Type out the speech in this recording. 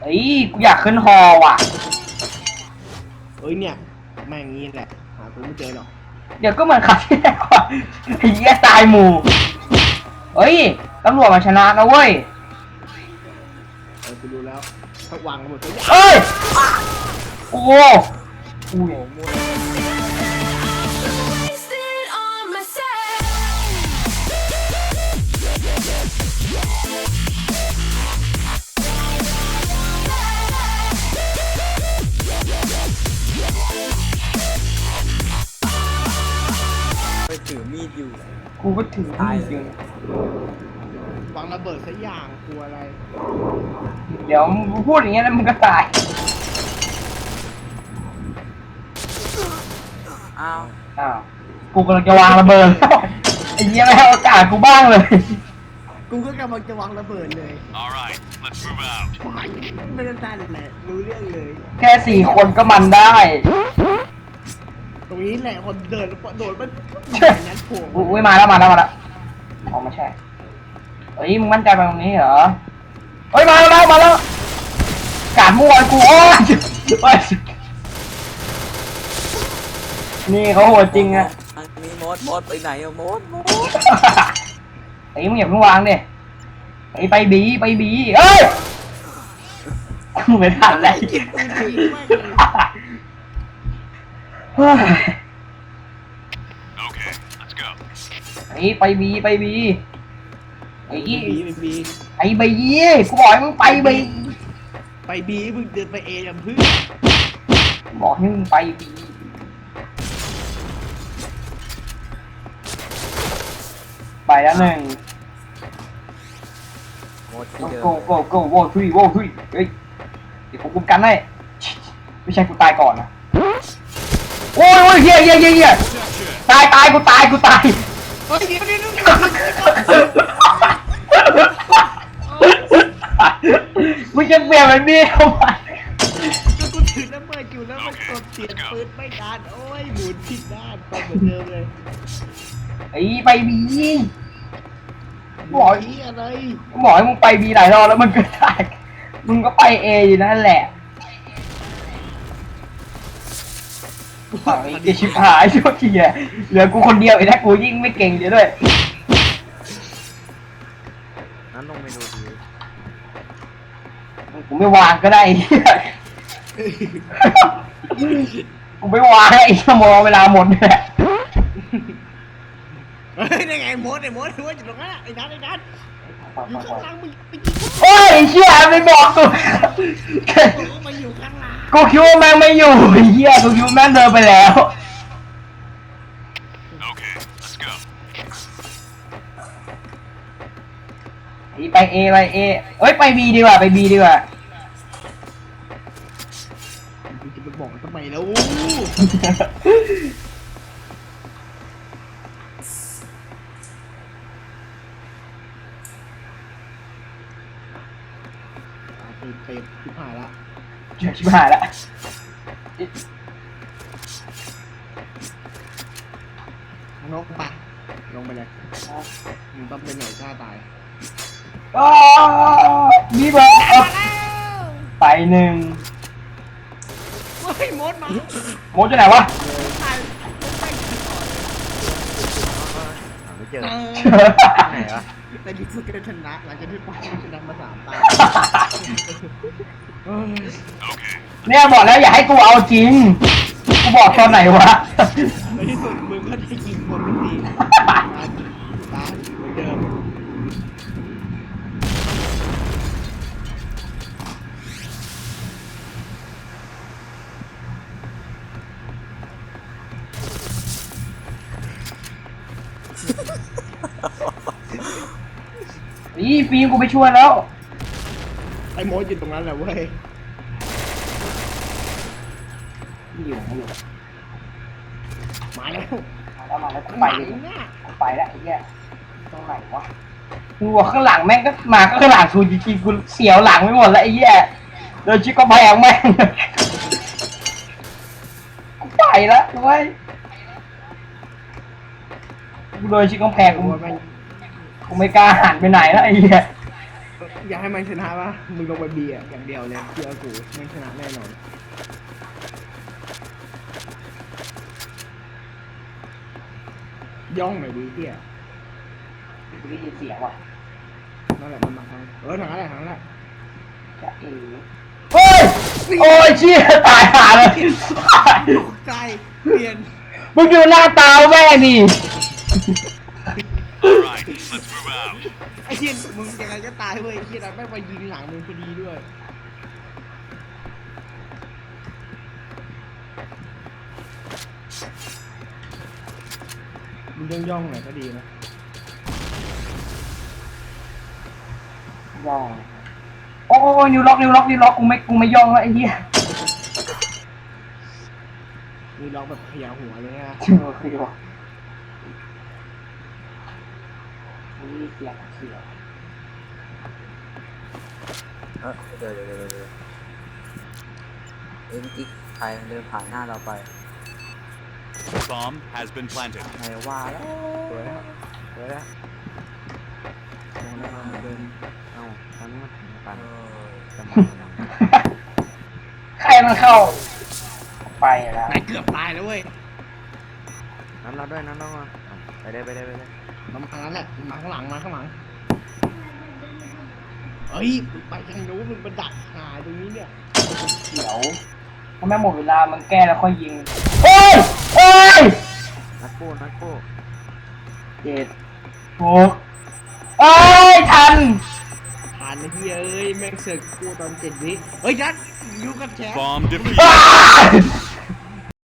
เฮ้ยกูอยากขึ้นฮอว่ะ เอ้ยเนี่ยแม่งงี้แหละหากูไม่เจอหรอกเดี๋ยวก็เหมือนคราวที่แล้วอะไอ้เหี้ยตายหมู่เฮ้ยตำรวจมาชนะนะเว้ย เออกูดูแล้วถ้าวางกันหมดตัวอย่างเอ้ย โอ้โหอุ้ย Wasted ดอยู่ กูก็ถือตายจริงวางระเบิดสักอย่างกลัวอะไร เดี๋ยวมึงพูดอย่างเงี้ยแล้วมึงก็ตาย อ้าวอ้าวกูกำลังจะวางระเบิด ไอ้เหี้ยไม่ให้โอกาสกูบ้างเลย กูก็กำลังจะวางระเบิดเลย All right, let's move out. ไม่ได้ตันแหละรู้เรื่องเลย แค่สี่คนก็มันได้ ตรงนี้แหละคนเดินโดดมันอย่างนั้นโผล่อุ้ยมาแล้วมาแล้วมาแล้วอ๋อไม่ใช่เฮ้ยมึงมั่นใจไปตรงนี้เหรอเฮ้ยมาแล้วมาแล้วกาดมั่วกูโอ้ยโอ้ยนี่เขาโหดจริงอะอันนี้มดมดไปไหนอะมดมดเฮ้มึงอย่าเพิ่งวางดิเฮ้ยไปบีไปบีเอ้ยไม่ทันแล้ว กูทิ้งแม่งเลยเฮ้ย Okay, let's go. เฮ้ยไปบีไปบีเฮ้ยบีไปบีไปบีกูบอกให้มึงไปบีไปบีมึงเดินไปเอยังเพื่อบอกให้มึงไปบีไปแล้วหนึ่งมดที่เดิมโก้โก้โก้โว้ทุยโว้ทุยเฮ้ยเดี๋ยวผมคุมกันให้ไม่ใช่กูตายก่อนนะ โอ้ยโอ้ยเฮียเฮียเฮียเฮียตายตายกูตายกูตายเฮ้ยเดี๋ยวเดี๋ยวเดี๋ยวมึงจะเปลี่ยนเป็นมีดทำไมกูถือระเบิดอยู่แล้วมันกดเปลี่ยนปืนไม่ทันโอ้ยหมุนผิดด้านไปเหมือนเดิมเลยไอ้ไปบีบอกนี่อะไรบอกให้มึงไปบีหลายรอบแล้วมันก็ตายมึงก็ไปเออยู่นั่นแหละ ฝั่งไอ้ชิบหายโทษทีอะเหลือกูคนเดียวไอ้นะกูยิ่งไม่เก่งเดี๋ยวด้วยนั้นลงไปดูดีกูไม่วางก็ได้ไอ้เหี้ยกูไม่วางไอ้ชั่วโมงเวลาหมดเนี่ย เฮ้ยนี่ไงมดไอ้มดไอ้มดอยู่ตรงนั้นอะไอ้นัทไอ้นัทอยู่ข้างล่างมึงไปยิงโอ้ยไอ้เชี่ยไม่บอกกูกูบอกว่ามันอยู่ข้างล่าง กูคิดว่าแม่งไม่อยู่ไอ้เหี้ยกูคิดว่าแม่งเดินไปแล้ว Okay, let's go. ไอ้ไปเอไปเอเอ้ยไปบีดีกว่าไปบีดีกว่ามึงจะไปบอกทำไมแล้วติดเต็มชิบหายละเดี๋ยว ชิบหายละนกไปลงไปเลยมึงต้องเป็นหน่วยกล้าตายอ้าวมีเบอร์ไปหนึ่งเฮ้ยมดมาโมดจะไหนวะตายหาไม่เจอเอไหนวะแต่ดิสุดก็ชนะหลังจากที่ปอยชนะมาสามตา เนี่ยบอกแล้วอย่าให้กูเอาจริง กูบอกตอนไหนวะ ในที่สุดมึงก็ได้ยิงหมดทุกทีตายตายเหมือนเดิมอีฟิล์มกูไปช่วยแล้ว ไอ้โมดอยู่ตรงนั้นแหละเว้ยไม่อยู่ไม่อยู่มาแล้วมาแล้วมาแล้วกูไปไปเลเลยยนะกูไปแล้วไอ้เหี้ยตรงไหนวะกูว่าข้างหลังแม่งก็มาก็ข้างหลังกูจริงๆกูเสียวหลังไปหมดแล้วไอ้เหี้ยเดินชิคก็แพงแม่งกูไปแล้วเว้ยกูเดินชิคก็แพงกูว่าแม่งกูไม่กล้าหันไปไหนแล้วไอ้เหี้ย อยากให้มันชนะปะมึงลงไปบีอะอย่างเดียวเลยเชื่อกูมันชนะแน่นอนย่องหน่อยดีเที่ยกูได้ยินเสียงว่ะนั่นแหละมันมาทางเออทางนั้นแหละทางนั้นแหละจะเอ๋เฮ้ยโอ้ยเชี่ยตายหาเลยตกใจเปลี่ยนมึงดูหน้าตาแม่นี่ Alright, let's move out. ไอ้เชี่ยมึงยังไงก็ตายเว้ยไอ้เชี่ยนั้นแม่งมายิงหลังมึงพอดีด้วย มึงย่องย่องๆหน่อยก็ดีนะย่องโอ้ยนิวล็อกนิวล็อกนิวล็อกกูไม่กูไม่ย่องแล้วไอ้เหี้ยมีล็อกแบบเขย่าหัวเลยนะจริงเหรอคือวะ นี่เสียงเสียงเออเดี๋ยวเดี๋ยวเดี๋ยวเดี๋ยวเอ้ยเมื่อกี้ใครเดินผ่านหน้าเราไป Bomb has been planted. ไหนว่าแล้วสวยแล้วสวยแล้วมองแล้วมาเดินเอ้าตอนนี้มันถึงกันจะมาทำไมใครมันเข้า ไปแล้วนายเกือบตายแล้วเว้ยนั้นเราด้วยนั้นเรามาอะไปได้ไปได้ไปได้ มันมาทางนั้นแหละมันมาข้างหลังมาข้างหลังเอ้ยมึงไปทางนู้นมึงมาดักหาตรงนี้เนี่ยเดี๋ยวถ้าแม่งหมดเวลามันแก้แล้วค่อยยิงโอ้ยโอ้ยนักกู้นักกู้เจ็ดหกเอ้ยทันผ่านไอ้เฮ้ยเอ้ยแม่งเสือกกูตอนเจ็ดวิเฮ้ยยัดอยู่กับแชมป์ Bomb defeated. อ้า